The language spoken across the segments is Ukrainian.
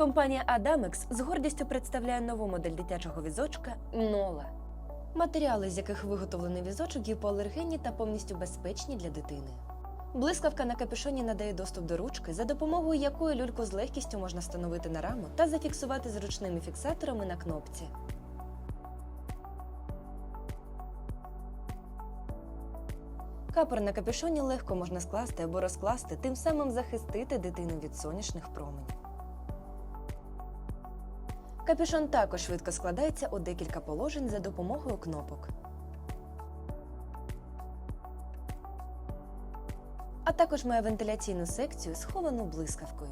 Компанія Адамекс з гордістю представляє нову модель дитячого візочка Нола. Матеріали, з яких виготовлений візочок, гіпоалергенні та повністю безпечні для дитини. Блискавка на капюшоні надає доступ до ручки, за допомогою якої люльку з легкістю можна встановити на раму та зафіксувати зручними фіксаторами на кнопці. Капор на капюшоні легко можна скласти або розкласти, тим самим захистити дитину від сонячних променів. Капюшон також швидко складається у декілька положень за допомогою кнопок. А також має вентиляційну секцію, сховану блискавкою.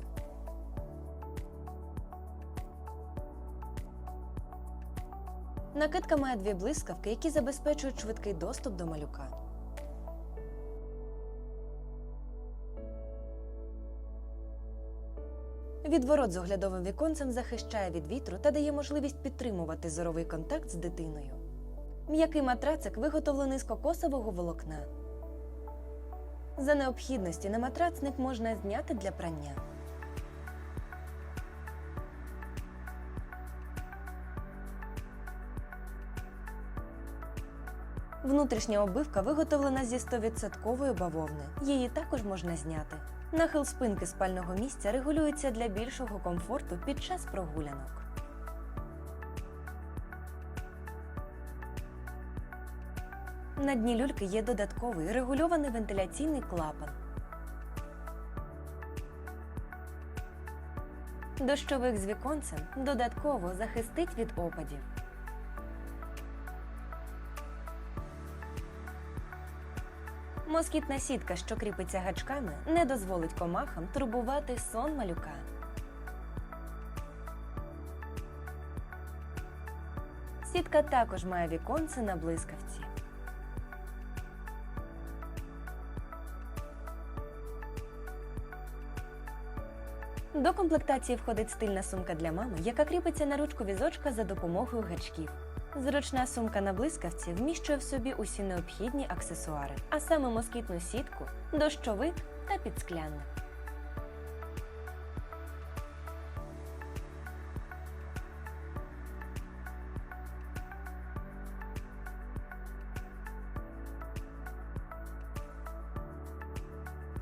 Накидка має дві блискавки, які забезпечують швидкий доступ до малюка. Відворот з оглядовим віконцем захищає від вітру та дає можливість підтримувати зоровий контакт з дитиною. М'який матрацик виготовлений з кокосового волокна. За необхідності на матрацник можна зняти для прання. Внутрішня обивка виготовлена зі 100% бавовни. Її також можна зняти. Нахил спинки спального місця регулюється для більшого комфорту під час прогулянок. На дні люльки є додатковий регульований вентиляційний клапан. Дощовик з віконцем додатково захистить від опадів. Москітна сітка, що кріпиться гачками, не дозволить комахам турбувати сон малюка. Сітка також має віконце на блискавці. До комплектації входить стильна сумка для мами, яка кріпиться на ручку візочка за допомогою гачків. Зручна сумка на блискавці вміщує в собі усі необхідні аксесуари, а саме москітну сітку, дощовик та підскляник.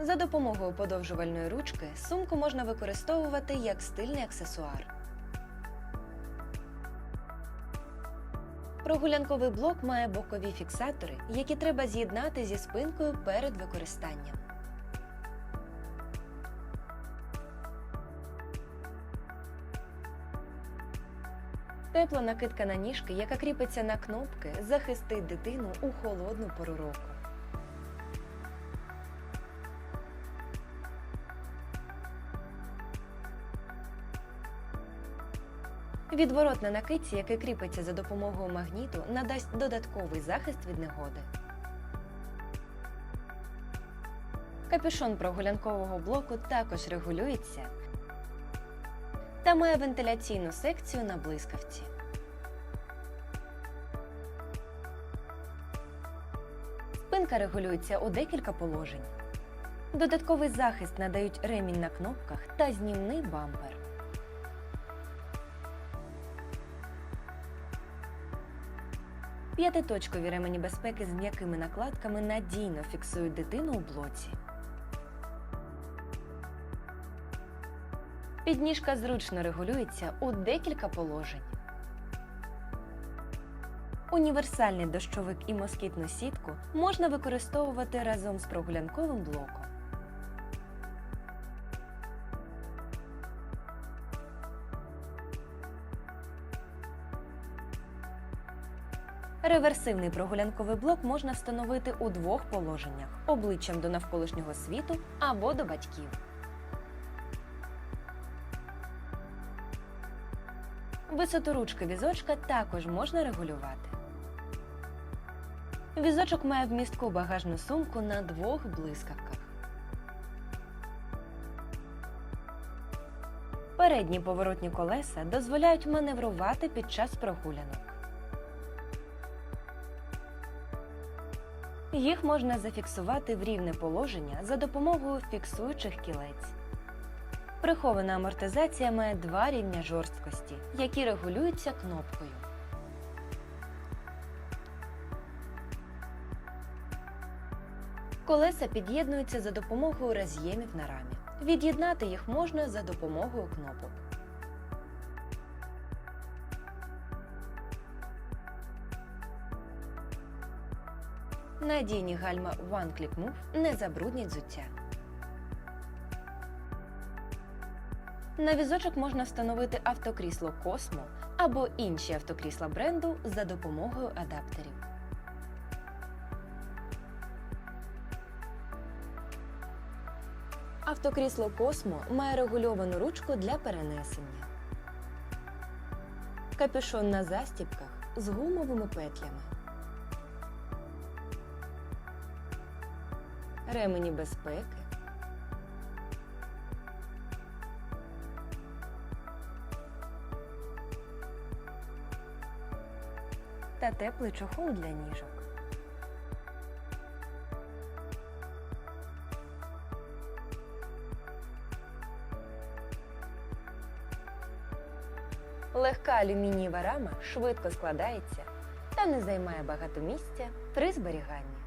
За допомогою подовжувальної ручки сумку можна використовувати як стильний аксесуар. Прогулянковий блок має бокові фіксатори, які треба з'єднати зі спинкою перед використанням. Тепла накидка на ніжки, яка кріпиться на кнопки, захистить дитину у холодну пору року. Відворот на накидці, який кріпиться за допомогою магніту, надасть додатковий захист від негоди. Капюшон прогулянкового блоку також регулюється та має вентиляційну секцію на блискавці. Спинка регулюється у декілька положень. Додатковий захист надають ремінь на кнопках та знімний бампер. П'ятиточкові ремені безпеки з м'якими накладками надійно фіксують дитину у блоці. Підніжка зручно регулюється у декілька положень. Універсальний дощовик і москітну сітку можна використовувати разом з прогулянковим блоком. Реверсивний прогулянковий блок можна встановити у двох положеннях обличчям до навколишнього світу або до батьків. Висоту ручки візочка також можна регулювати. Візочок має вмістку багажну сумку на двох блискавках. Передні поворотні колеса дозволяють маневрувати під час прогулянок. Їх можна зафіксувати в рівне положення за допомогою фіксуючих кілець. Прихована амортизація має два рівня жорсткості, які регулюються кнопкою. Колеса під'єднуються за допомогою роз'ємів на рамі. Від'єднати їх можна за допомогою кнопок. Надійні гальма One Click Move не забруднять взуття. На візочок можна встановити автокрісло Cosmo або інші автокрісла бренду за допомогою адаптерів. Автокрісло Cosmo має регульовану ручку для перенесення. Капюшон на застібках з гумовими петлями. Ремені безпеки. Та теплий чохол для ніжок. Легка алюмінієва рама швидко складається та не займає багато місця при зберіганні.